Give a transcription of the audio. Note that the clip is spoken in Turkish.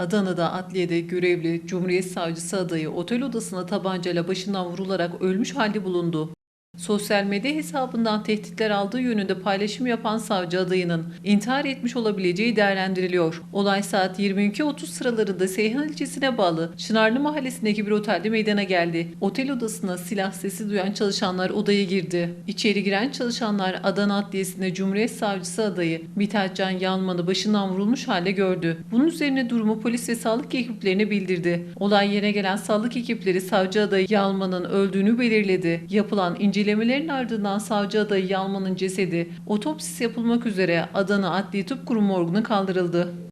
Adana'da adliyede görevli Cumhuriyet Savcısı adayı otel odasına tabancayla başından vurularak ölmüş halde bulundu. Sosyal medya hesabından tehditler aldığı yönünde paylaşım yapan savcı adayının intihar etmiş olabileceği değerlendiriliyor. Olay saat 22.30 sıralarında Seyhan ilçesine bağlı Çınarlı mahallesindeki bir otelde meydana geldi. Otel odasına silah sesi duyan çalışanlar odaya girdi. İçeri giren çalışanlar Adana Adliyesi'nde Cumhuriyet Savcısı adayı Mithat Can Yalman'ı başından vurulmuş halde gördü. Bunun üzerine durumu polis ve sağlık ekiplerine bildirdi. Olay yerine gelen sağlık ekipleri savcı adayı Yalman'ın öldüğünü belirledi. Yapılan incelemelerin ardından savcı adayı Yalman'ın cesedi otopsisi yapılmak üzere Adana Adli Tıp Kurumu morguna kaldırıldı.